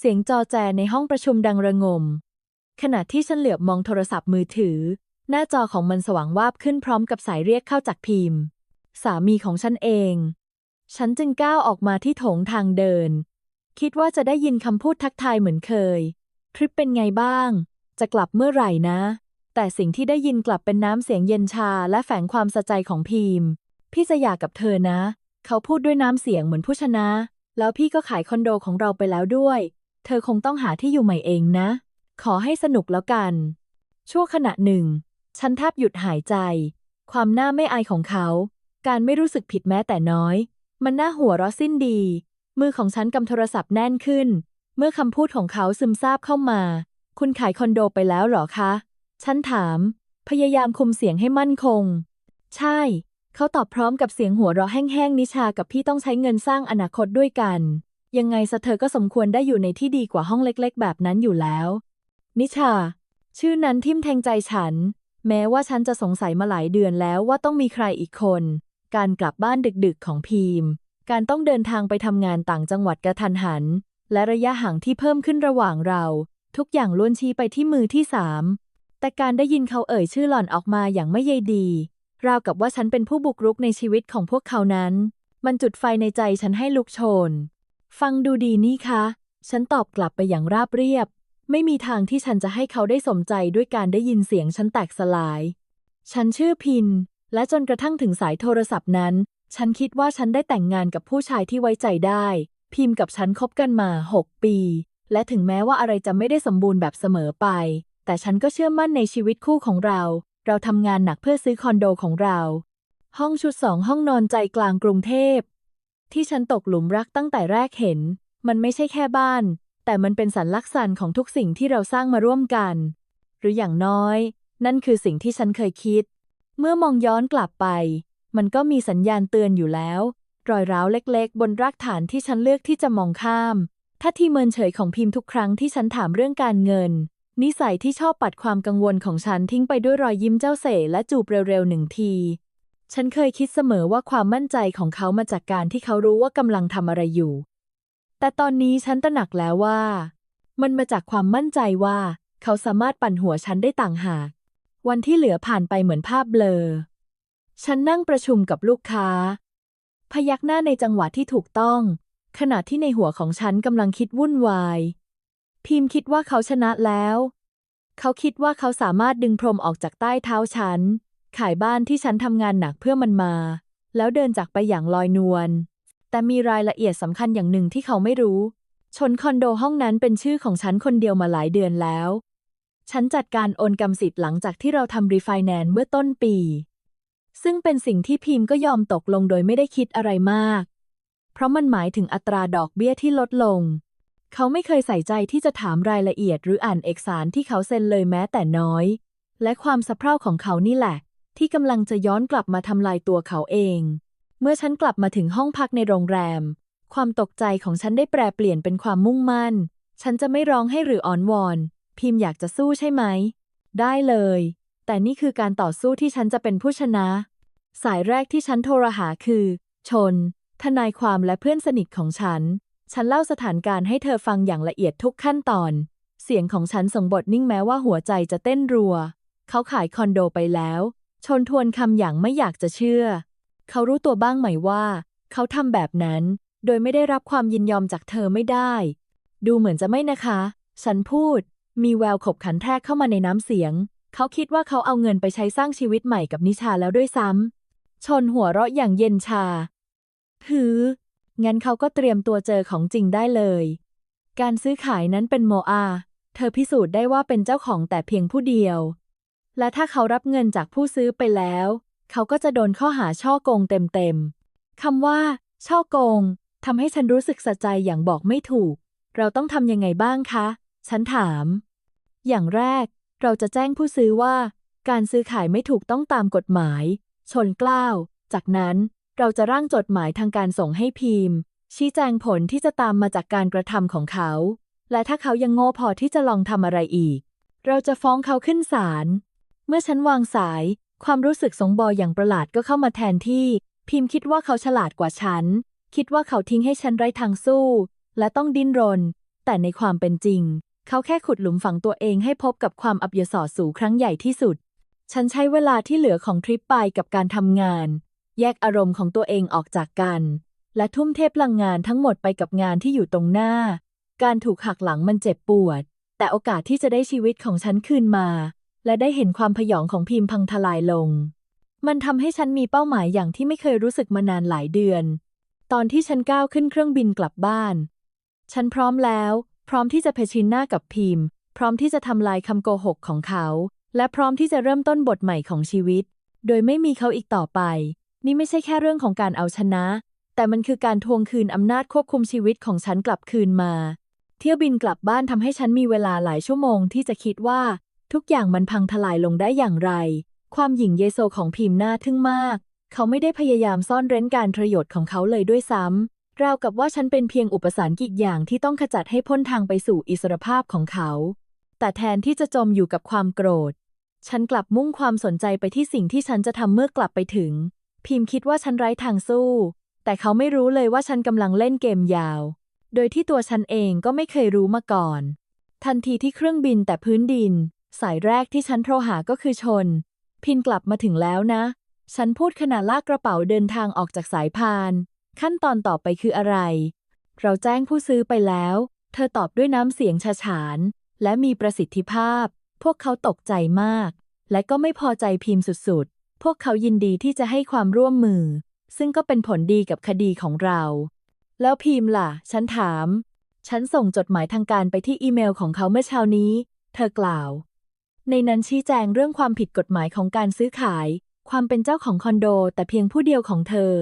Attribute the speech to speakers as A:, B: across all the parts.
A: เสียงจอแจในห้องประชุมดังระงม ขณะที่ฉันเหลือบมองโทรศัพท์มือถือ หน้าจอของมันสว่างวาบขึ้นพร้อมกับสายเรียกเข้าจากพิมพ์ สามีของฉันเอง ฉันจึงก้าวออกมาที่โถงทางเดิน คิดว่าจะได้ยินคำพูดทักทายเหมือนเคย ทริปเป็นไงบ้าง จะกลับเมื่อไหร่นะ แต่สิ่งที่ได้ยินกลับเป็นน้ำเสียงเย็นชาและแฝงความสะใจของพิมพ์พี่จะหย่ากับเธอนะ เขาพูดด้วยน้ำเสียงเหมือนผู้ชนะ แล้วพี่ก็ขายคอนโดของเราไปแล้วด้วย เธอคงต้องหาที่อยู่ใหม่เองนะ ขอให้สนุกแล้วกัน ชั่วขณะหนึ่ง ฉันแทบหยุดหายใจ ความน่าไม่อายของเขา การไม่รู้สึกผิดแม้แต่น้อย มันน่าหัวเราะสิ้นดี มือของฉันกำโทรศัพท์แน่นขึ้น เมื่อคำพูดของเขาซึมซาบเข้ามา คุณขายคอนโดไปแล้วเหรอคะ ฉันถาม พยายามคุมเสียงให้มั่นคง ใช่ เขาตอบพร้อมกับเสียงหัวเราะแห้งๆนิชากับพี่ต้องใช้เงินสร้างอนาคตด้วยกัน ยังไงซะเธอก็สมควรได้อยู่ในที่ดีกว่าห้องเล็กๆ แบบนั้นอยู่แล้ว นิชา ชื่อนั้นทิ่มแทงใจฉัน แม้ว่าฉันจะสงสัยมาหลายเดือนแล้วว่าต้องมีใครอีกคน การกลับบ้านดึกๆของพีม การต้องเดินทางไปทำงานต่างจังหวัดกระทันหัน และระยะห่างที่เพิ่มขึ้นระหว่างเรา ทุกอย่างล้วนชี้ไปที่มือที่สามแต่การได้ยินเขาเอ่ยชื่อหล่อนออกมาอย่างไม่ใยดี ราวกับว่าฉันเป็นผู้บุกรุกในชีวิตของพวกเขานั้น มันจุดไฟในใจฉันให้ลุกโชน ฟังดูดีนี่คะ ฉันตอบกลับไปอย่างราบเรียบ ไม่มีทางที่ฉันจะให้เขาได้สมใจด้วยการได้ยินเสียงฉันแตกสลาย ฉันชื่อพิน และจนกระทั่งถึงสายโทรศัพท์นั้น ฉันคิดว่าฉันได้แต่งงานกับผู้ชายที่ไว้ใจได้ พิมพ์กับฉันคบกันมาหกปี และถึงแม้ว่าอะไรจะไม่ได้สมบูรณ์แบบเสมอไป แต่ฉันก็เชื่อมั่นในชีวิตคู่ของเรา เราทำงานหนักเพื่อซื้อคอนโดของเรา ห้องชุดสองห้องนอนใจกลางกรุงเทพ ที่ฉันตกหลุมรักตั้งแต่แรกเห็น มันไม่ใช่แค่บ้าน แต่มันเป็นสัญลักษณ์ของทุกสิ่งที่เราสร้างมาร่วมกัน หรืออย่างน้อย นั่นคือสิ่งที่ฉันเคยคิด เมื่อมองย้อนกลับไป มันก็มีสัญญาณเตือนอยู่แล้ว รอยร้าวเล็ก ๆ บนรากฐานที่ฉันเลือกที่จะมองข้ามท่าทีเมินเฉยของพิมพ์ทุกครั้งที่ฉันถามเรื่องการเงิน นิสัยที่ชอบปัดความกังวลของฉันทิ้งไปด้วยรอยยิ้มเจ้าเสและจูบเร็วๆหนึ่งที ฉันเคยคิดเสมอว่าความมั่นใจของเขามาจากการที่เขารู้ว่ากำลังทำอะไรอยู่ แต่ตอนนี้ฉันตระหนักแล้วว่า มันมาจากความมั่นใจว่า เขาสามารถปั่นหัวฉันได้ต่างหาก วันที่เหลือผ่านไปเหมือนภาพเบลอ ฉันนั่งประชุมกับลูกค้า พยักหน้าในจังหวะที่ถูกต้อง ขณะที่ในหัวของฉันกำลังคิดวุ่นวาย พิมพ์คิดว่าเขาชนะแล้ว เขาคิดว่าเขาสามารถดึงพรมออกจากใต้เท้าฉัน ขายบ้านที่ฉันทำงานหนักเพื่อมันมา แล้วเดินจากไปอย่างลอยนวล แต่มีรายละเอียดสำคัญอย่างหนึ่งที่เขาไม่รู้ ชนคอนโดห้องนั้นเป็นชื่อของฉันคนเดียวมาหลายเดือนแล้ว ฉันจัดการโอนกรรมสิทธิ์หลังจากที่เราทำรีไฟแนนซ์เมื่อต้นปี ซึ่งเป็นสิ่งที่พิมพ์ก็ยอมตกลงโดยไม่ได้คิดอะไรมาก เพราะมันหมายถึงอัตราดอกเบี้ยที่ลดลง เขาไม่เคยใส่ใจที่จะถามรายละเอียดหรืออ่านเอกสารที่เขาเซ็นเลยแม้แต่น้อย และความสะเพร่าของเขานี่แหละ ที่กำลังจะย้อนกลับมาทำลายตัวเขาเอง เมื่อฉันกลับมาถึงห้องพักในโรงแรม ความตกใจของฉันได้แปรเปลี่ยนเป็นความมุ่งมั่น ฉันจะไม่ร้องให้หรืออ้อนวอน พิมพ์อยากจะสู้ใช่ไหม ได้เลย แต่นี่คือการต่อสู้ที่ฉันจะเป็นผู้ชนะ สายแรกที่ฉันโทรหาคือ ชน ทนายความและเพื่อนสนิทของฉัน ฉันเล่าสถานการณ์ให้เธอฟังอย่างละเอียดทุกขั้นตอน เสียงของฉันส่งบทนิ่งแม้ว่าหัวใจจะเต้นรัว เขาขายคอนโดไปแล้ว ชนทวนคำอย่างไม่อยากจะเชื่อ เขารู้ตัวบ้างไหมว่า เขาทำแบบนั้น โดยไม่ได้รับความยินยอมจากเธอไม่ได้ ดูเหมือนจะไม่นะคะ ฉันพูด มีแววขบขันแทรกเข้ามาในน้ำเสียง เขาคิดว่าเขาเอาเงินไปใช้สร้างชีวิตใหม่กับนิชาแล้วด้วยซ้ำ ชนหัวเราะอย่างเย็นชา หือ งั้นเขาก็เตรียมตัวเจอของจริงได้เลย การซื้อขายนั้นเป็นโมอา เธอพิสูจน์ได้ว่าเป็นเจ้าของแต่เพียงผู้เดียว และถ้าเขารับเงินจากผู้ซื้อไปแล้ว เขาก็จะโดนข้อหาช่อโกงเต็มๆคำว่า ช่อโกงทำให้ฉันรู้สึกสะใจอย่างบอกไม่ถูก เราต้องทำยังไงบ้างคะ ฉันถาม อย่างแรก เราจะแจ้งผู้ซื้อว่า การซื้อขายไม่ถูกต้องตามกฎหมาย ชนกล้าว จากนั้นเราจะร่างจดหมายทางการส่งให้พิมพ์ ชี้แจงผลที่จะตามมาจากการกระทำของเขา และถ้าเขายังโง่พอที่จะลองทำอะไรอีก เราจะฟ้องเขาขึ้นศาล เมื่อฉันวางสาย ความรู้สึกสงบอยอย่างประหลาดก็เข้ามาแทนที่ พิมพ์คิดว่าเขาฉลาดกว่าฉัน คิดว่าเขาทิ้งให้ฉันไร้ทางสู้ และต้องดิ้นรน แต่ในความเป็นจริง เขาแค่ขุดหลุมฝังตัวเองให้พบกับความอับยศสูครั้งใหญ่ที่สุด ฉันใช้เวลาที่เหลือของทริปไปกับการทำงาน แยกอารมณ์ของตัวเองออกจากกัน และทุ่มเทพลังงานทั้งหมดไปกับงานที่อยู่ตรงหน้า การถูกหักหลังมันเจ็บปวด แต่โอกาสที่จะได้ชีวิตของฉันคืนมา และได้เห็นความพยองของพิมพ์พังทลายลง มันทำให้ฉันมีเป้าหมายอย่างที่ไม่เคยรู้สึกมานานหลายเดือน ตอนที่ฉันก้าวขึ้นเครื่องบินกลับบ้าน ฉันพร้อมแล้ว พร้อมที่จะเผชิญหน้ากับพิมพ์ พร้อมที่จะทำลายคำโกหกของเขา และพร้อมที่จะเริ่มต้นบทใหม่ของชีวิต โดยไม่มีเขาอีกต่อไป นี่ไม่ใช่แค่เรื่องของการเอาชนะ แต่มันคือการทวงคืนอำนาจควบคุมชีวิตของฉันกลับคืนมา เที่ยวบินกลับบ้านทำให้ฉันมีเวลาหลายชั่วโมงที่จะคิดว่า ทุกอย่างมันพังทลายลงได้อย่างไร ความหยิ่งเยโซของพิมพ์น่าทึ่งมาก เขาไม่ได้พยายามซ่อนเร้นการประโยชน์ของเขาเลยด้วยซ้ำราวกับว่าฉันเป็นเพียงอุปสรรคอีกอย่างที่ต้องขจัดให้พ้นทางไปสู่อิสรภาพของเขา แต่แทนที่จะจมอยู่กับความโกรธ ฉันกลับมุ่งความสนใจไปที่สิ่งที่ฉันจะทำเมื่อกลับไปถึง พิมพ์คิดว่าฉันไร้ทางสู้ แต่เขาไม่รู้เลยว่าฉันกำลังเล่นเกมยาว โดยที่ตัวฉันเองก็ไม่เคยรู้มาก่อน ทันทีที่เครื่องบินแต่พื้นดิน สายแรกที่ฉันโทรหาก็คือชน พินกลับมาถึงแล้วนะ ฉันพูดขณะลากกระเป๋าเดินทางออกจากสายพาน ขั้นตอนต่อไปคืออะไร เราแจ้งผู้ซื้อไปแล้ว เธอตอบด้วยน้ำเสียงฉาฉานและมีประสิทธิภาพ พวกเขาตกใจมาก และก็ไม่พอใจพิมพ์สุดๆ พวกเขายินดีที่จะให้ความร่วมมือ ซึ่งก็เป็นผลดีกับคดีของเรา แล้วพิมพ์ล่ะ ฉันถาม ฉันส่งจดหมายทางการไปที่อีเมลของเขาเมื่อเช้านี้ เธอกล่าว ในนั้นชี้แจงเรื่องความผิดกฎหมายของการซื้อขาย ความเป็นเจ้าของคอนโด แต่เพียงผู้เดียวของเธอ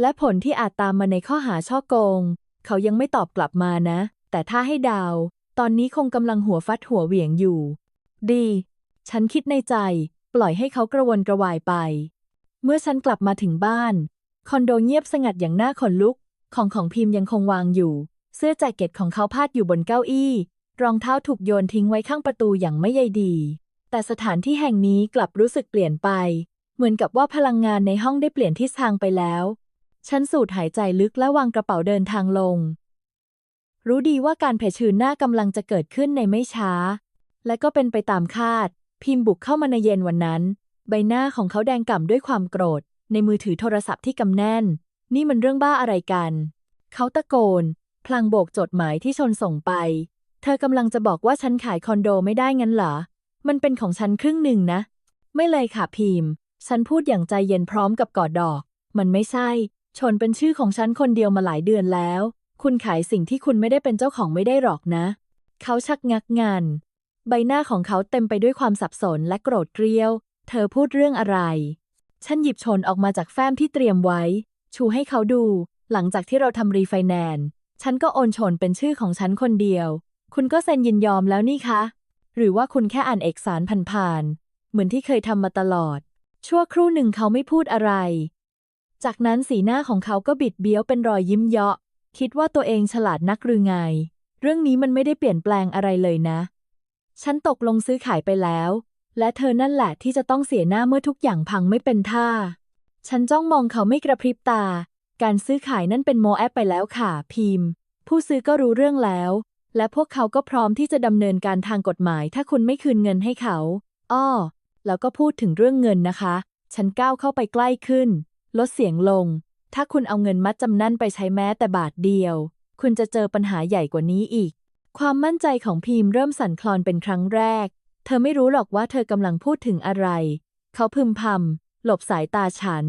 A: และผลที่อาจตามมาในข้อหาช่อโกง เขายังไม่ตอบกลับมานะ แต่ถ้าให้ดาว ตอนนี้คงกำลังหัวฟัดหัวเหวี่ยงอยู่ ดี ฉันคิดในใจ ปล่อยให้เขากระวนกระวายไป เมื่อฉันกลับมาถึงบ้าน คอนโดเงียบสงัดอย่างน่าขนลุก ของของพิมพ์ยังคงวางอยู่ เสื้อแจ็คเก็ตของเขาพาดอยู่บนเก้าอี้ รองเท้าถูกโยนทิ้งไว้ข้างประตูอย่างไม่ใยดี แต่สถานที่แห่งนี้กลับรู้สึกเปลี่ยนไป เหมือนกับว่าพลังงานในห้องได้เปลี่ยนทิศทางไปแล้ว ฉันสูดหายใจลึกและวางกระเป๋าเดินทางลง รู้ดีว่าการเผชิญหน้ากำลังจะเกิดขึ้นในไม่ช้า และก็เป็นไปตามคาด พิมพ์บุกเข้ามาในเย็นวันนั้น ใบหน้าของเขาแดงก่ำด้วยความโกรธ ในมือถือโทรศัพท์ที่กำแน่น นี่มันเรื่องบ้าอะไรกัน เขาตะโกน พลางโบกจดหมายที่ชนส่งไป เธอกำลังจะบอกว่าฉันขายคอนโดไม่ได้งั้นเหรอ มันเป็นของฉันครึ่งหนึ่งนะ ไม่เลยค่ะพิมพ์ ฉันพูดอย่างใจเย็นพร้อมกับกอดดอก มันไม่ใช่ ชนเป็นชื่อของฉันคนเดียวมาหลายเดือนแล้ว คุณขายสิ่งที่คุณไม่ได้เป็นเจ้าของไม่ได้หรอกนะ เขาชักงักงานใบหน้าของเขาเต็มไปด้วยความสับสนและโกรธเกรี้ยว เธอพูดเรื่องอะไร ฉันหยิบชนออกมาจากแฟ้มที่เตรียมไว้ ชูให้เขาดู หลังจากที่เราทำรีไฟแนนซ์ ฉันก็โอนชนเป็นชื่อของฉันคนเดียว คุณก็เซ็นยินยอมแล้วนี่คะ หรือว่าคุณแค่อ่านเอกสารผ่านๆเหมือนที่เคยทำมาตลอด ชั่วครู่หนึ่งเขาไม่พูดอะไร จากนั้นสีหน้าของเขาก็บิดเบี้ยวเป็นรอยยิ้มเยาะ คิดว่าตัวเองฉลาดนักหรือไง เรื่องนี้มันไม่ได้เปลี่ยนแปลงอะไรเลยนะ ฉันตกลงซื้อขายไปแล้ว และเธอนั่นแหละที่จะต้องเสียหน้าเมื่อทุกอย่างพังไม่เป็นท่า ฉันจ้องมองเขาไม่กระพริบตา การซื้อขายนั่นเป็นโมแอปไปแล้วค่ะ พิมพ์ ผู้ซื้อก็รู้เรื่องแล้ว และพวกเขาก็พร้อมที่จะดำเนินการทางกฎหมาย ถ้าคุณไม่คืนเงินให้เขา อ้อ แล้วก็พูดถึงเรื่องเงินนะคะ ฉันก้าวเข้าไปใกล้ขึ้น ลดเสียงลง ถ้าคุณเอาเงินมัดจำนั่นไปใช้แม้แต่บาทเดียว คุณจะเจอปัญหาใหญ่กว่านี้อีก ความมั่นใจของพิมพ์เริ่มสั่นคลอนเป็นครั้งแรก เธอไม่รู้หรอกว่าเธอกำลังพูดถึงอะไร เขาพึมพำหลบสายตาฉัน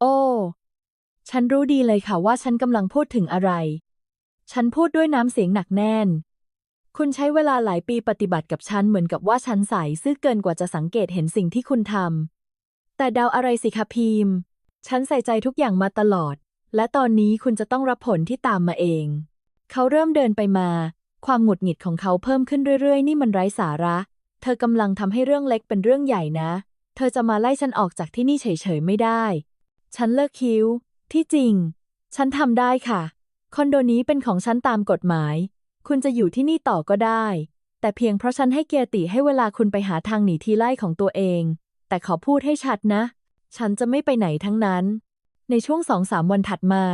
A: โอ้ ฉันรู้ดีเลยค่ะว่าฉันกำลังพูดถึงอะไร ฉันพูดด้วยน้ำเสียงหนักแน่น คุณใช้เวลาหลายปีปฏิบัติกับฉันเหมือนกับว่าฉันใสซื่อเกินกว่าจะสังเกตเห็นสิ่งที่คุณทำ แต่เดาอะไรสิคะพิมพ์ ฉันใส่ใจทุกอย่างมาตลอด และตอนนี้คุณจะต้องรับผลที่ตามมาเอง เขาเริ่มเดินไปมา ความหงุดหงิดของเขาเพิ่มขึ้นเรื่อยๆ นี่มันไร้สาระ เธอกำลังทำให้เรื่องเล็กเป็นเรื่องใหญ่นะ เธอจะมาไล่ฉันออกจากที่นี่เฉยๆไม่ได้ ฉันเลิกคิ้ว ที่จริง ฉันทำได้ค่ะ คอนโดนี้เป็นของฉันตามกฎหมาย คุณจะอยู่ที่นี่ต่อก็ได้ แต่เพียงเพราะฉันให้เกียรติให้เวลาคุณไปหาทางหนีทีไล่ของตัวเอง แต่ขอพูดให้ชัดนะ ฉันจะไม่ไปไหนทั้งนั้น ในช่วงสองสามวันถัดมา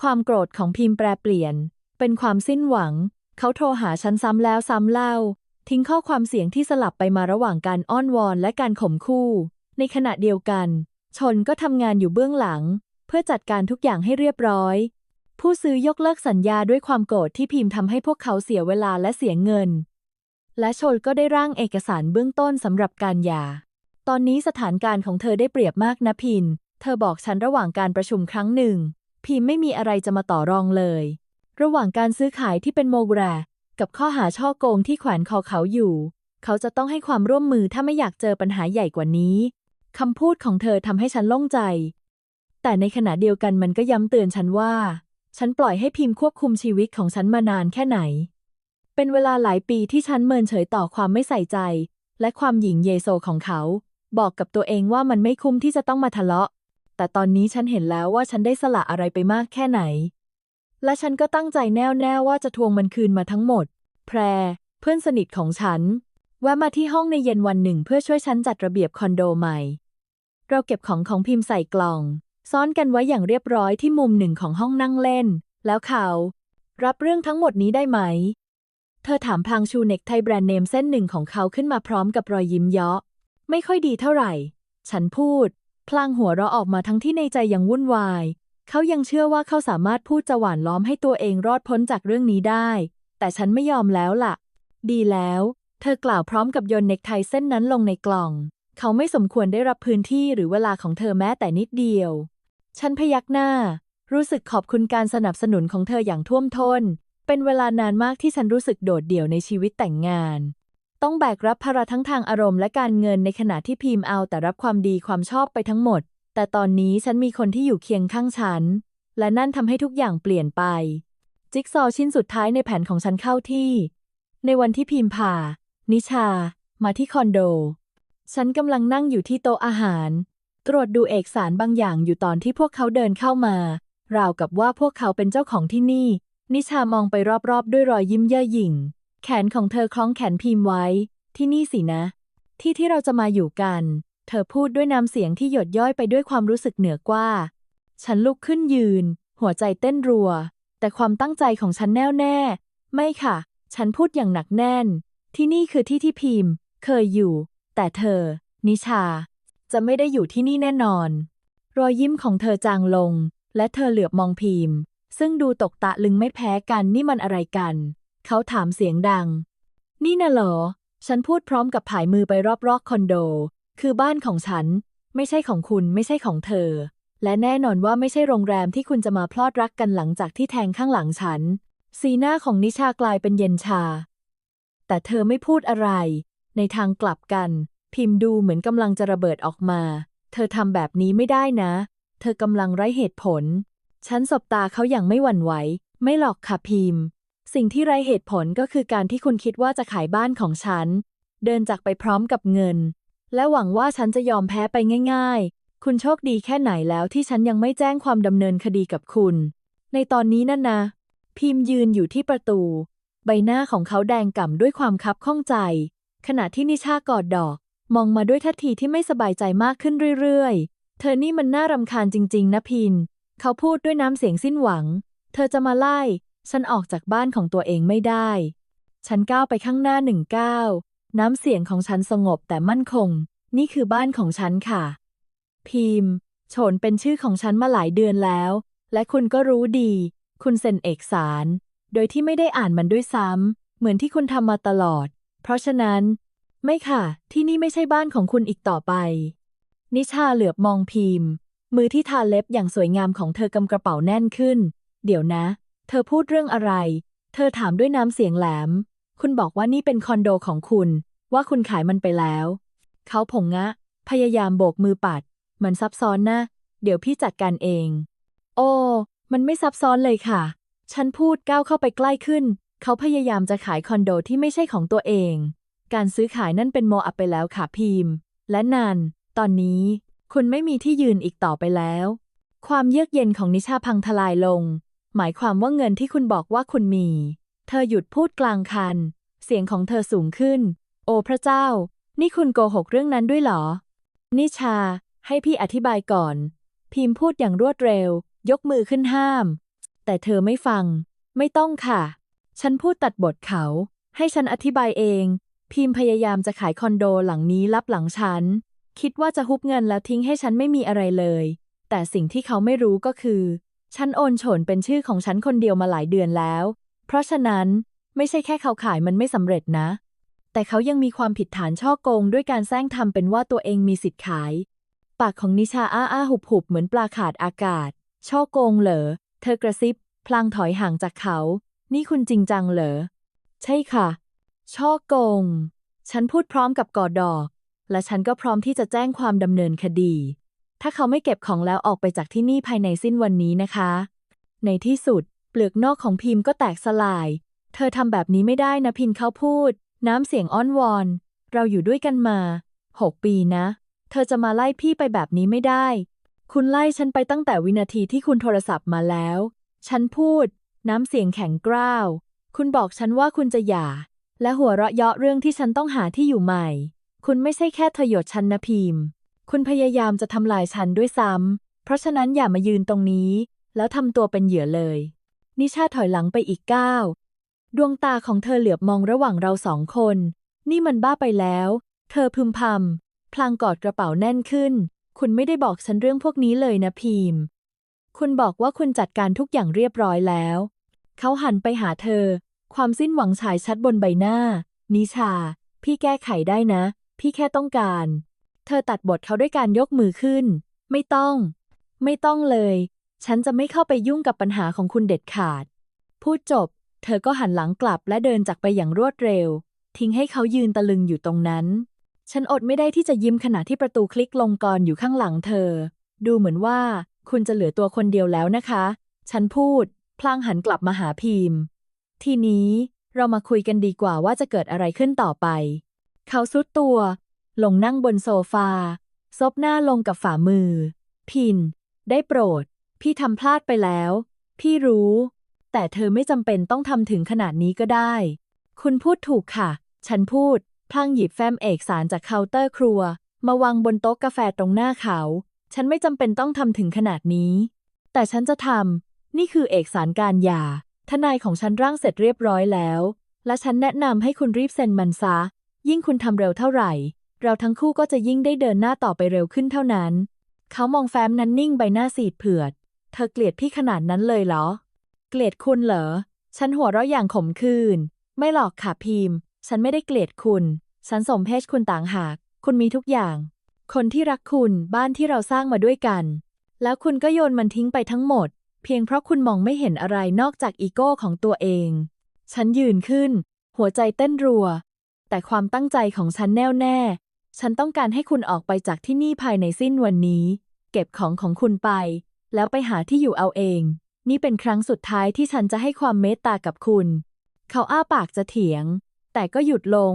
A: ความโกรธของพิมพ์แปรเปลี่ยน เป็นความสิ้นหวัง เขาโทรหาฉันซ้ำแล้วซ้ำเล่า ทิ้งข้อความเสียงที่สลับไปมาระหว่างการอ้อนวอนและการข่มคู่ ในขณะเดียวกัน ชนก็ทำงานอยู่เบื้องหลัง เพื่อจัดการทุกอย่างให้เรียบร้อย ผู้ซื้อยกเลิกสัญญาด้วยความโกรธที่พิมพ์ทำให้พวกเขาเสียเวลาและเสียเงิน และชนก็ได้ร่างเอกสารเบื้องต้นสำหรับการหย่า ตอนนี้สถานการณ์ของเธอได้เปรียบมากนะพิน เธอบอกฉันระหว่างการประชุมครั้งหนึ่ง พิมไม่มีอะไรจะมาต่อรองเลย ระหว่างการซื้อขายที่เป็นโมแกรกับข้อหาช่อโกงที่แขวนคอเขาอยู่ เขาจะต้องให้ความร่วมมือถ้าไม่อยากเจอปัญหาใหญ่กว่านี้คำพูดของเธอทำให้ฉันโล่งใจ แต่ในขณะเดียวกันมันก็ย้ำเตือนฉันว่า ฉันปล่อยให้พิมพ์ควบคุมชีวิตของฉันมานานแค่ไหน เป็นเวลาหลายปีที่ฉันเมินเฉยต่อความไม่ใส่ใจ และความหยิ่งเยโซของเขา บอกกับตัวเองว่ามันไม่คุ้มที่จะต้องมาทะเลาะ แต่ตอนนี้ฉันเห็นแล้วว่าฉันได้สละอะไรไปมากแค่ไหน และฉันก็ตั้งใจแน่วแน่ว่าจะทวงมันคืนมาทั้งหมด แพร เพื่อนสนิทของฉันแวะมาที่ห้องในเย็นวันหนึ่งเพื่อช่วยฉันจัดระเบียบคอนโดใหม่ เราเก็บของของพิมพ์ใส่กล่อง ซ่อนกันไว้อย่างเรียบร้อยที่มุมหนึ่งของห้องนั่งเล่น แล้วเขารับเรื่องทั้งหมดนี้ได้ไหม เธอถามพลางชูเน็กไทแบรนด์เนมเส้นหนึ่งของเขาขึ้นมาพร้อมกับรอยยิ้มเยาะ ไม่ค่อยดีเท่าไหร่ ฉันพูด พลางหัวเราะออกมาทั้งที่ในใจยังวุ่นวาย เขายังเชื่อว่าเขาสามารถพูดจะหวานล้อมให้ตัวเองรอดพ้นจากเรื่องนี้ได้ แต่ฉันไม่ยอมแล้วล่ะ ดีแล้ว เธอกล่าวพร้อมกับโยนเน็กไทเส้นนั้นลงในกล่อง เขาไม่สมควรได้รับพื้นที่หรือเวลาของเธอแม้แต่นิดเดียว ฉันพยักหน้า รู้สึกขอบคุณการสนับสนุนของเธออย่างท่วมท้น เป็นเวลานานมากที่ฉันรู้สึกโดดเดี่ยวในชีวิตแต่งงาน ต้องแบกรับภาระทั้งทางอารมณ์และการเงินในขณะที่พิมพ์เอาแต่รับความดีความชอบไปทั้งหมด แต่ตอนนี้ฉันมีคนที่อยู่เคียงข้างฉัน และนั่นทำให้ทุกอย่างเปลี่ยนไป จิ๊กซอว์ชิ้นสุดท้ายในแผนของฉันเข้าที่ ในวันที่พิมพ์พานิชา มาที่คอนโด ฉันกำลังนั่งอยู่ที่โต๊ะอาหาร ตรวจดูเอกสารบางอย่างอยู่ตอนที่พวกเขาเดินเข้ามา ราวกับว่าพวกเขาเป็นเจ้าของที่นี่ นิชามองไปรอบๆ ด้วยรอยยิ้มเย่อหยิ่ง แขนของเธอคล้องแขนพิมพ์ไว้ ที่นี่สินะ ที่ที่เราจะมาอยู่กัน เธอพูดด้วยน้ำเสียงที่หยดย้อยไปด้วยความรู้สึกเหนือกว่า ฉันลุกขึ้นยืน หัวใจเต้นรัว แต่ความตั้งใจของฉันแน่วแน่ ไม่ค่ะ ฉันพูดอย่างหนักแน่น ที่นี่คือที่ที่พิมพ์ เคยอยู่ แต่เธอ นิชา จะไม่ได้อยู่ที่นี่แน่นอน รอยยิ้มของเธอจางลง และเธอเหลือบมองพิมพ์ ซึ่งดูตกตะลึงไม่แพ้กันนี่มันอะไรกัน เขาถามเสียงดัง นี่น่ะเหรอ ฉันพูดพร้อมกับผายมือไปรอบๆคอนโด คือบ้านของฉัน ไม่ใช่ของคุณไม่ใช่ของเธอ และแน่นอนว่าไม่ใช่โรงแรมที่คุณจะมาพลอดรักกันหลังจากที่แทงข้างหลังฉัน สีหน้าของนิชากลายเป็นเย็นชา แต่เธอไม่พูดอะไร ในทางกลับกัน พิมพ์ดูเหมือนกำลังจะระเบิดออกมา เธอทำแบบนี้ไม่ได้นะ เธอกำลังไร้เหตุผล ฉันสบตาเขาอย่างไม่หวั่นไหว ไม่หลอกค่ะพิมพ์ สิ่งที่ไร้เหตุผลก็คือการที่คุณคิดว่าจะขายบ้านของฉัน เดินจากไปพร้อมกับเงิน และหวังว่าฉันจะยอมแพ้ไปง่าย ๆ คุณโชคดีแค่ไหนแล้วที่ฉันยังไม่แจ้งความดำเนินคดีกับคุณ ในตอนนี้นั่นนะ พิมพ์ยืนอยู่ที่ประตู ใบหน้าของเขาแดงก่ำด้วยความคับข้องใจ ขณะที่นิชากอดดอก มองมาด้วยท่าทีที่ไม่สบายใจมากขึ้นเรื่อยๆ เธอนี่มันน่ารำคาญจริง ๆ นะพิน เขาพูดด้วยน้ำเสียงสิ้นหวัง เธอจะมาไล่ ฉันออกจากบ้านของตัวเองไม่ได้ ฉันก้าวไปข้างหน้าหนึ่งก้าว น้ำเสียงของฉันสงบแต่มั่นคง นี่คือบ้านของฉันค่ะ พิมโฉนเป็นชื่อของฉันมาหลายเดือนแล้ว และคุณก็รู้ดี คุณเซ็นเอกสาร โดยที่ไม่ได้อ่านมันด้วยซ้ำ เหมือนที่คุณทำมาตลอด เพราะฉะนั้น ไม่ค่ะ ที่นี่ไม่ใช่บ้านของคุณอีกต่อไป นิชาเหลือบมองพิมพ์ มือที่ทาเล็บอย่างสวยงามของเธอกำกระเป๋าแน่นขึ้น เดี๋ยวนะ เธอพูดเรื่องอะไร เธอถามด้วยน้ำเสียงแหลม คุณบอกว่านี่เป็นคอนโดของคุณ ว่าคุณขายมันไปแล้ว เขาผงงะ พยายามโบกมือปัด มันซับซ้อนนะ เดี๋ยวพี่จัดการเอง โอ้มันไม่ซับซ้อนเลยค่ะ ฉันพูดก้าวเข้าไปใกล้ขึ้น เขาพยายามจะขายคอนโดที่ไม่ใช่ของตัวเอง การซื้อขายนั่นเป็นโมอัพไปแล้วค่ะพิมพ์ และนันตอนนี้ คุณไม่มีที่ยืนอีกต่อไปแล้ว ความเยือกเย็นของนิชาพังทลายลง หมายความว่าเงินที่คุณบอกว่าคุณมี เธอหยุดพูดกลางคัน เสียงของเธอสูงขึ้น โอ้พระเจ้า นี่คุณโกหกเรื่องนั้นด้วยเหรอ นิชา ให้พี่อธิบายก่อน พิมพ์พูดอย่างรวดเร็ว ยกมือขึ้นห้าม แต่เธอไม่ฟัง ไม่ต้องค่ะ ฉันพูดตัดบทเขา ให้ฉันอธิบายเอง พิมพ์พยายามจะขายคอนโดหลังนี้ลับหลังฉัน คิดว่าจะฮุบเงินแล้วทิ้งให้ฉันไม่มีอะไรเลย แต่สิ่งที่เขาไม่รู้ก็คือ ฉันโอนโฉนเป็นชื่อของฉันคนเดียวมาหลายเดือนแล้ว เพราะฉะนั้นไม่ใช่แค่เขาขายมันไม่สำเร็จนะ แต่เขายังมีความผิดฐานช่อโกงด้วยการแซงทำเป็นว่าตัวเองมีสิทธิ์ขาย ปากของนิชาอ้าอ้าหุบหุบเหมือนปลาขาดอากาศ ช่อโกงเหรอ เธอกระซิบ พลางถอยห่างจากเขา นี่คุณจริงจังเหรอ ใช่ค่ะ ช่อโกง ฉันพูดพร้อมกับกอดอก และฉันก็พร้อมที่จะแจ้งความดำเนินคดี ถ้าเขาไม่เก็บของแล้วออกไปจากที่นี่ภายในสิ้นวันนี้นะคะ ในที่สุด เปลือกนอกของพิมพ์ก็แตกสลาย เธอทำแบบนี้ไม่ได้นะพินเขาพูด น้ำเสียงอ้อนวอน เราอยู่ด้วยกันมาหกปีนะ เธอจะมาไล่พี่ไปแบบนี้ไม่ได้ คุณไล่ฉันไปตั้งแต่วินาทีที่คุณโทรศัพท์มาแล้ว ฉันพูด น้ำเสียงแข็งกร้าว คุณบอกฉันว่าคุณจะหย่า และหัวเราะเยาะเรื่องที่ฉันต้องหาที่อยู่ใหม่ คุณไม่ใช่แค่ทยศฉันนะพิมพ์ คุณพยายามจะทำลายฉันด้วยซ้ำ เพราะฉะนั้นอย่ามายืนตรงนี้ แล้วทำตัวเป็นเหยื่อเลย นิชาถอยหลังไปอีกก้าว ดวงตาของเธอเหลือบมองระหว่างเราสองคน นี่มันบ้าไปแล้ว เธอพึมพำ พลางกอดกระเป๋าแน่นขึ้น คุณไม่ได้บอกฉันเรื่องพวกนี้เลยนะพิมพ์ คุณบอกว่าคุณจัดการทุกอย่างเรียบร้อยแล้ว เขาหันไปหาเธอ ความสิ้นหวังฉายชัดบนใบหน้า นิชา พี่แก้ไขได้นะ พี่แค่ต้องการ เธอตัดบทเขาด้วยการยกมือขึ้น ไม่ต้อง ไม่ต้องเลย ฉันจะไม่เข้าไปยุ่งกับปัญหาของคุณเด็ดขาด พูดจบ เธอก็หันหลังกลับและเดินจากไปอย่างรวดเร็ว ทิ้งให้เขายืนตะลึงอยู่ตรงนั้น ฉันอดไม่ได้ที่จะยิ้มขณะที่ประตูคลิกลงกรอยู่ข้างหลังเธอ ดูเหมือนว่า คุณจะเหลือตัวคนเดียวแล้วนะคะ ฉันพูด พลางหันกลับมาหาพิมพ์ ทีนี้เรามาคุยกันดีกว่าว่าจะเกิดอะไรขึ้นต่อไป เขาซุดตัว ลงนั่งบนโซฟา ซบหน้าลงกับฝ่ามือ พิน ได้โปรด พี่ทำพลาดไปแล้ว พี่รู้ แต่เธอไม่จำเป็นต้องทำถึงขนาดนี้ก็ได้ คุณพูดถูกค่ะ ฉันพูด พลางหยิบแฟ้มเอกสารจากเคาน์เตอร์ครัว มาวางบนโต๊ะกาแฟตรงหน้าเขา ฉันไม่จำเป็นต้องทำถึงขนาดนี้ แต่ฉันจะทำนี่คือเอกสารการหย่า ทนายของฉันร่างเสร็จเรียบร้อยแล้ว และฉันแนะนำให้คุณรีบเซ็นมันซะ ยิ่งคุณทำเร็วเท่าไหร่ เราทั้งคู่ก็จะยิ่งได้เดินหน้าต่อไปเร็วขึ้นเท่านั้น เขามองแฟ้มนั้นนิ่งใบหน้าสีดเผือด เธอเกลียดพี่ขนาดนั้นเลยเหรอ เกลียดคุณเหรอ ฉันหัวเราะอย่างขมขื่น ไม่หรอกค่ะพิมพ์ ฉันไม่ได้เกลียดคุณ ฉันสมเพชคุณต่างหาก คุณมีทุกอย่าง คนที่รักคุณ บ้านที่เราสร้างมาด้วยกัน แล้วคุณก็โยนมันทิ้งไปทั้งหมด เพียงเพราะคุณมองไม่เห็นอะไรนอกจากอีโก้ของตัวเอง ฉันยืนขึ้น หัวใจเต้นรัว แต่ความตั้งใจของฉันแน่วแน่ ฉันต้องการให้คุณออกไปจากที่นี่ภายในสิ้นวันนี้ เก็บของของคุณไป แล้วไปหาที่อยู่เอาเอง นี่เป็นครั้งสุดท้ายที่ฉันจะให้ความเมตตากับคุณ เขาอ้าปากจะเถียง แต่ก็หยุดลง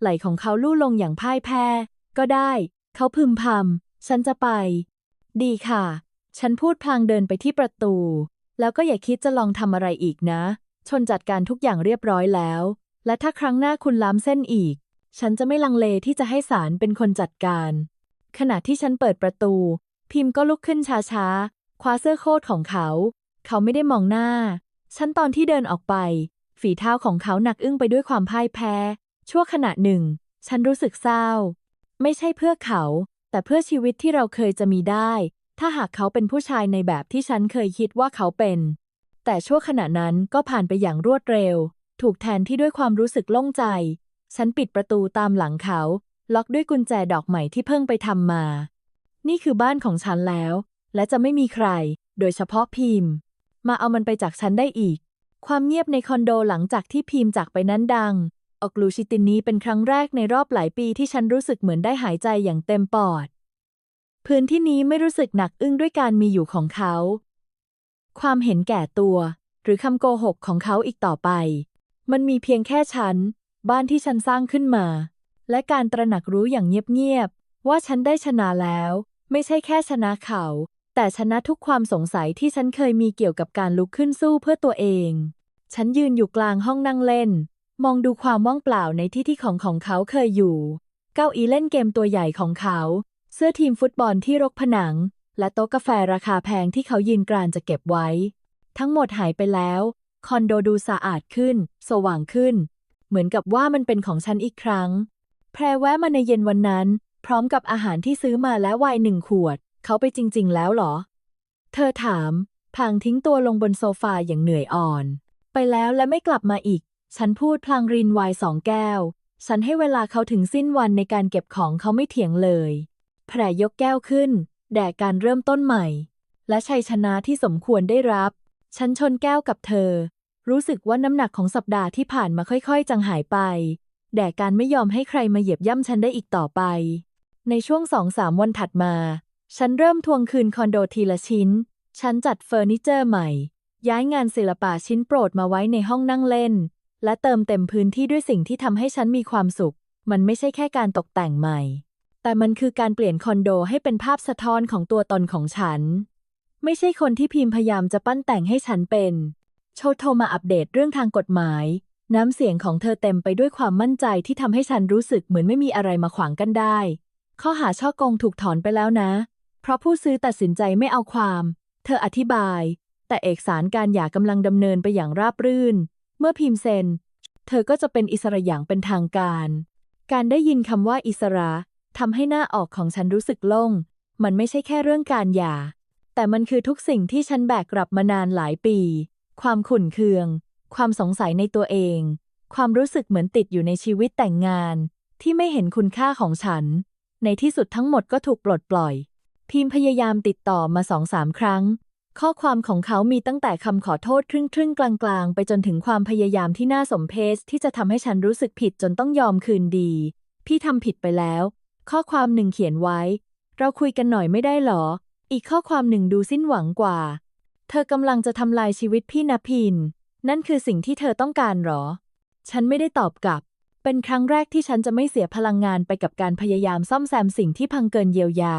A: ไหล่ของเขาลู่ลงอย่างพ่ายแพ้ ก็ได้ เขาพึมพำฉันจะไป ดีค่ะ ฉันพูดพลางเดินไปที่ประตู แล้วก็อย่าคิดจะลองทำอะไรอีกนะ ชนจัดการทุกอย่างเรียบร้อยแล้ว และถ้าครั้งหน้าคุณล้ำเส้นอีก ฉันจะไม่ลังเลที่จะให้ศาลเป็นคนจัดการ ขณะที่ฉันเปิดประตู พิมพ์ก็ลุกขึ้นช้าๆ คว้าเสื้อโค้ทของเขา เขาไม่ได้มองหน้า ฉันตอนที่เดินออกไป ฝีเท้าของเขาหนักอึ้งไปด้วยความพ่ายแพ้ ชั่วขณะหนึ่ง ฉันรู้สึกเศร้า ไม่ใช่เพื่อเขา แต่เพื่อชีวิตที่เราเคยจะมีได้ ถ้าหากเขาเป็นผู้ชายในแบบที่ฉันเคยคิดว่าเขาเป็น แต่ชั่วขณะนั้นก็ผ่านไปอย่างรวดเร็ว ถูกแทนที่ด้วยความรู้สึกโล่งใจ ฉันปิดประตูตามหลังเขา ล็อกด้วยกุญแจดอกใหม่ที่เพิ่งไปทำมา นี่คือบ้านของฉันแล้ว และจะไม่มีใคร โดยเฉพาะพิมพ์ มาเอามันไปจากฉันได้อีก ความเงียบในคอนโดหลังจากที่พิมพ์จากไปนั้นดังออกลูชิตินนี้เป็นครั้งแรกในรอบหลายปีที่ฉันรู้สึกเหมือนได้หายใจอย่างเต็มปอด พื้นที่นี้ไม่รู้สึกหนักอึ้งด้วยการมีอยู่ของเขา ความเห็นแก่ตัว หรือคำโกหกของเขาอีกต่อไป มันมีเพียงแค่ฉัน บ้านที่ฉันสร้างขึ้นมา และการตระหนักรู้อย่างเงียบๆว่าฉันได้ชนะแล้ว ไม่ใช่แค่ชนะเขา แต่ชนะทุกความสงสัยที่ฉันเคยมีเกี่ยวกับการลุกขึ้นสู้เพื่อตัวเอง ฉันยืนอยู่กลางห้องนั่งเล่น มองดูความว่างเปล่าในที่ที่ของของเขาเคยอยู่ เก้าอี้เล่นเกมตัวใหญ่ของเขา สื้อทีมฟุตบอลที่รกผนัง และโต๊ะกาแฟราคาแพงที่เขายืนกรานจะเก็บไว้ ทั้งหมดหายไปแล้ว คอนโดดูสะอาดขึ้น สว่างขึ้น เหมือนกับว่ามันเป็นของฉันอีกครั้ง แพรแวะมาในเย็นวันนั้น พร้อมกับอาหารที่ซื้อมาและไวน์หนึ่งขวด เขาไปจริง ๆ แล้วเหรอ เธอถามพางทิ้งตัวลงบนโซฟาอย่างเหนื่อยอ่อน ไปแล้วและไม่กลับมาอีก ฉันพูดพลางรินไวน์สองแก้ว ฉันให้เวลาเขาถึงสิ้นวันในการเก็บของเขาไม่เถียงเลย แพรยกแก้วขึ้น แด่การเริ่มต้นใหม่ และชัยชนะที่สมควรได้รับ ฉันชนแก้วกับเธอ รู้สึกว่าน้ำหนักของสัปดาห์ที่ผ่านมาค่อยๆ จางหายไป แด่การไม่ยอมให้ใครมาเหยียบย่ำฉันได้อีกต่อไป ในช่วงสองสามวันถัดมา ฉันเริ่มทวงคืนคอนโดทีละชิ้น ฉันจัดเฟอร์นิเจอร์ใหม่ ย้ายงานศิลปะชิ้นโปรดมาไว้ในห้องนั่งเล่น และเติมเต็มพื้นที่ด้วยสิ่งที่ทำให้ฉันมีความสุข มันไม่ใช่แค่การตกแต่งใหม่ แต่มันคือการเปลี่ยนคอนโดให้เป็นภาพสะท้อนของตัวตนของฉัน ไม่ใช่คนที่พิมพ์พยายามจะปั้นแต่งให้ฉันเป็น โชโทมาอัปเดตเรื่องทางกฎหมาย น้ำเสียงของเธอเต็มไปด้วยความมั่นใจที่ทำให้ฉันรู้สึกเหมือนไม่มีอะไรมาขวางกันได้ ข้อหาช่อโกงถูกถอนไปแล้วนะ เพราะผู้ซื้อตัดสินใจไม่เอาความ เธออธิบาย แต่เอกสารการหย่ากำลังดำเนินไปอย่างราบรื่น เมื่อพิมพ์เซ็น เธอก็จะเป็นอิสระอย่างเป็นทางการ การได้ยินคำว่าอิสระ ทำให้หน้าออกของฉันรู้สึกโล่ง มันไม่ใช่แค่เรื่องการหย่า แต่มันคือทุกสิ่งที่ฉันแบกกลับมานานหลายปี ความขุ่นเคือง ความสงสัยในตัวเอง ความรู้สึกเหมือนติดอยู่ในชีวิตแต่งงาน ที่ไม่เห็นคุณค่าของฉัน ในที่สุดทั้งหมดก็ถูกปลดปล่อย พิมพ์พยายามติดต่อมาสองสามครั้ง ข้อความของเขามีตั้งแต่คำขอโทษครึ่งครึ่งๆกลางๆ ไปจนถึงความพยายามที่น่าสมเพชที่จะทำให้ฉันรู้สึกผิดจนต้องยอมคืนดี พี่ทำผิดไปแล้ว ข้อความหนึ่งเขียนไว้ เราคุยกันหน่อยไม่ได้หรอ อีกข้อความหนึ่งดูสิ้นหวังกว่า เธอกำลังจะทำลายชีวิตพี่นพิน นั่นคือสิ่งที่เธอต้องการหรอ ฉันไม่ได้ตอบกลับ เป็นครั้งแรกที่ฉันจะไม่เสียพลังงานไปกับการพยายามซ่อมแซมสิ่งที่พังเกินเยียวยา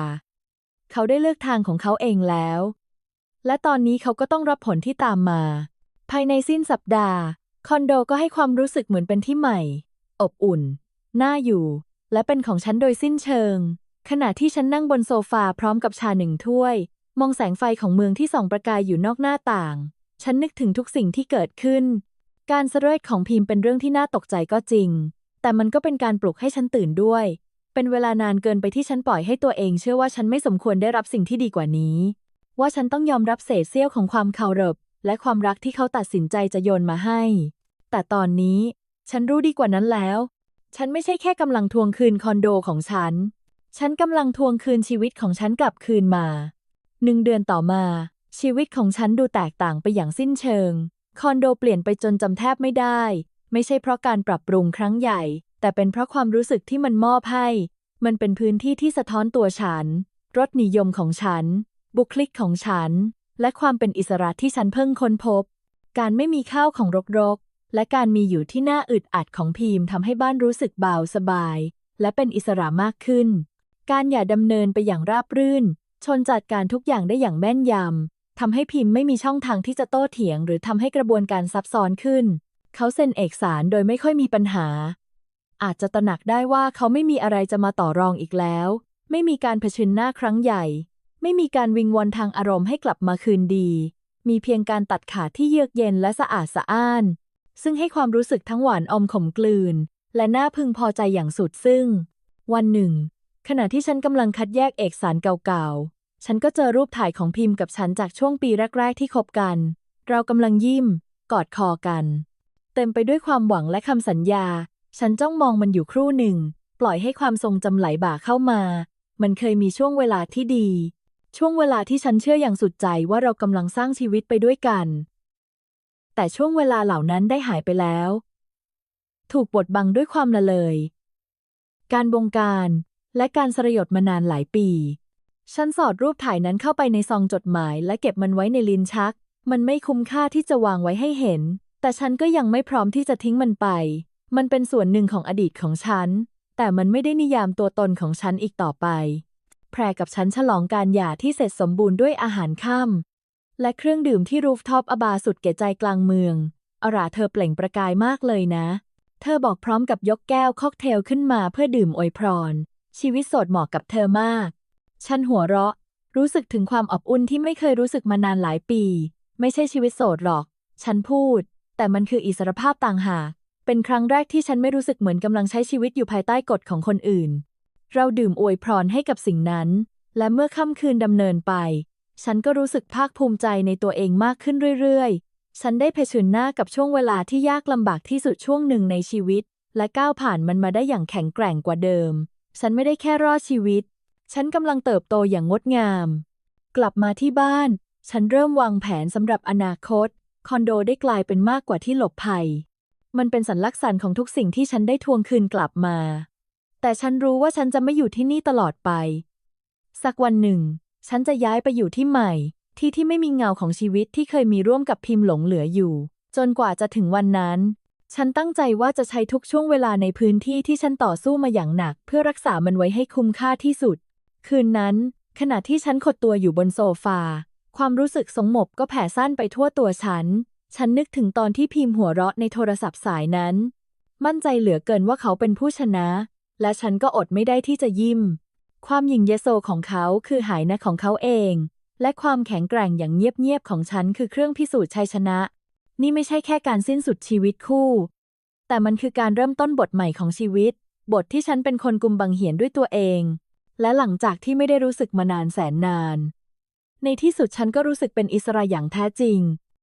A: เขาได้เลือกทางของเขาเองแล้ว และตอนนี้เขาก็ต้องรับผลที่ตามมา ภายในสิ้นสัปดาห์ คอนโดก็ให้ความรู้สึกเหมือนเป็นที่ใหม่ อบอุ่น น่าอยู่ และเป็นของฉันโดยสิ้นเชิง ขณะที่ฉันนั่งบนโซฟาพร้อมกับชาหนึ่งถ้วย มองแสงไฟของเมืองที่ส่องประกายอยู่นอกหน้าต่าง ฉันนึกถึงทุกสิ่งที่เกิดขึ้น การเสด็จของพิมพ์เป็นเรื่องที่น่าตกใจก็จริง แต่มันก็เป็นการปลุกให้ฉันตื่นด้วย เป็นเวลานานเกินไปที่ฉันปล่อยให้ตัวเองเชื่อว่าฉันไม่สมควรได้รับสิ่งที่ดีกว่านี้ ว่าฉันต้องยอมรับเศษเสี้ยวของความเคารพและความรักที่เขาตัดสินใจจะโยนมาให้ แต่ตอนนี้ ฉันรู้ดีกว่านั้นแล้ว ฉันไม่ใช่แค่กำลังทวงคืนคอนโดของฉัน ฉันกำลังทวงคืนชีวิตของฉันกลับคืนมา หนึ่งเดือนต่อมา ชีวิตของฉันดูแตกต่างไปอย่างสิ้นเชิง คอนโดเปลี่ยนไปจนจำแทบไม่ได้ ไม่ใช่เพราะการปรับปรุงครั้งใหญ่ แต่เป็นเพราะความรู้สึกที่มันมอบให้ มันเป็นพื้นที่ที่สะท้อนตัวฉัน รสนิยมของฉัน บุคลิกของฉัน และความเป็นอิสระที่ฉันเพิ่งค้นพบ การไม่มีข้าวของรกๆ และการมีอยู่ที่น่าอึดอัดของพีมทำให้บ้านรู้สึกเบาสบาย และเป็นอิสระมากขึ้น การอย่าดำเนินไปอย่างราบรื่น ชนจัดการทุกอย่างได้อย่างแม่นยำทำให้พิมพ์ไม่มีช่องทางที่จะโต้เถียง หรือทำให้กระบวนการซับซ้อนขึ้น เขาเซ็นเอกสารโดยไม่ค่อยมีปัญหา อาจจะตระหนักได้ว่าเขาไม่มีอะไรจะมาต่อรองอีกแล้ว ไม่มีการเผชิญหน้าครั้งใหญ่ ไม่มีการวิงวอนทางอารมณ์ให้กลับมาคืนดี มีเพียงการตัดขาดที่เยือกเย็นและสะอาดสะอ้าน ซึ่งให้ความรู้สึกทั้งหวานอมขมกลืน และน่าพึงพอใจอย่างสุดซึ่ง วันหนึ่ง ขณะที่ฉันกำลังคัดแยกเอกสารเก่าๆ ฉันก็เจอรูปถ่ายของพิมพ์กับฉันจากช่วงปีแรก ๆ ที่คบกัน เรากำลังยิ้ม กอดคอกัน เต็มไปด้วยความหวังและคำสัญญา ฉันจ้องมองมันอยู่ครู่หนึ่ง ปล่อยให้ความทรงจำไหลบ่าเข้ามา มันเคยมีช่วงเวลาที่ดี ช่วงเวลาที่ฉันเชื่ออย่างสุดใจว่าเรากำลังสร้างชีวิตไปด้วยกัน แต่ช่วงเวลาเหล่านั้นได้หายไปแล้ว ถูกบดบังด้วยความละเลย การบงการและการสรยศมานานหลายปี ฉันสอดรูปถ่ายนั้นเข้าไปในซองจดหมายและเก็บมันไว้ในลิ้นชัก มันไม่คุ้มค่าที่จะวางไว้ให้เห็น แต่ฉันก็ยังไม่พร้อมที่จะทิ้งมันไป มันเป็นส่วนหนึ่งของอดีตของฉัน แต่มันไม่ได้นิยามตัวตนของฉันอีกต่อไป แพรกับฉันฉลองการหย่าที่เสร็จสมบูรณ์ด้วยอาหารค่ำ และเครื่องดื่มที่รูฟท็อปอบาสุดเก๋ใจกลางเมืองอาราเธอเปล่งประกายมากเลยนะ เธอบอกพร้อมกับยกแก้วค็อกเทลขึ้นมาเพื่อดื่มอวยพร ชีวิตโสดเหมาะกับเธอมาก ฉันหัวเราะ รู้สึกถึงความอบอุ่นที่ไม่เคยรู้สึกมานานหลายปี ไม่ใช่ชีวิตโสดหรอก ฉันพูด แต่มันคืออิสรภาพต่างหาก เป็นครั้งแรกที่ฉันไม่รู้สึกเหมือนกำลังใช้ชีวิตอยู่ภายใต้กฎของคนอื่น เราดื่มอวยพรให้กับสิ่งนั้น และเมื่อค่ำคืนดำเนินไป ฉันก็รู้สึกภาคภูมิใจในตัวเองมากขึ้นเรื่อยๆ ฉันได้เผชิญหน้ากับช่วงเวลาที่ยากลำบากที่สุดช่วงหนึ่งในชีวิต และก้าวผ่านมันมาได้อย่างแข็งแกร่งกว่าเดิม ฉันไม่ได้แค่รอดชีวิต ฉันกำลังเติบโตอย่างงดงาม กลับมาที่บ้าน ฉันเริ่มวางแผนสำหรับอนาคต คอนโดได้กลายเป็นมากกว่าที่หลบภัย มันเป็นสัญลักษณะของทุกสิ่งที่ฉันได้ทวงคืนกลับมา แต่ฉันรู้ว่าฉันจะไม่อยู่ที่นี่ตลอดไป สักวันหนึ่ง ฉันจะย้ายไปอยู่ที่ใหม่ ที่ที่ไม่มีเงาของชีวิตที่เคยมีร่วมกับพิมพ์หลงเหลืออยู่ จนกว่าจะถึงวันนั้น ฉันตั้งใจว่าจะใช้ทุกช่วงเวลาในพื้นที่ที่ฉันต่อสู้มาอย่างหนัก เพื่อรักษามันไว้ให้คุ้มค่าที่สุด คืนนั้น ขณะที่ฉันขดตัวอยู่บนโซฟา ความรู้สึกสงบก็แผ่ซ่านไปทั่วตัวฉัน ฉันนึกถึงตอนที่พิมพ์หัวเราะในโทรศัพท์สายนั้น มั่นใจเหลือเกินว่าเขาเป็นผู้ชนะ และฉันก็อดไม่ได้ที่จะยิ้ม ความหยิ่งเยโสของเขาคือหายนะของเขาเอง และความแข็งแกร่งอย่างเงียบๆของฉันคือเครื่องพิสูจน์ชัยชนะ นี่ไม่ใช่แค่การสิ้นสุดชีวิตคู่ แต่มันคือการเริ่มต้นบทใหม่ของชีวิต บทที่ฉันเป็นคนกุมบังเหียนด้วยตัวเอง และหลังจากที่ไม่ได้รู้สึกมานานแสนนาน ในที่สุดฉันก็รู้สึกเป็นอิสระอย่างแท้จริง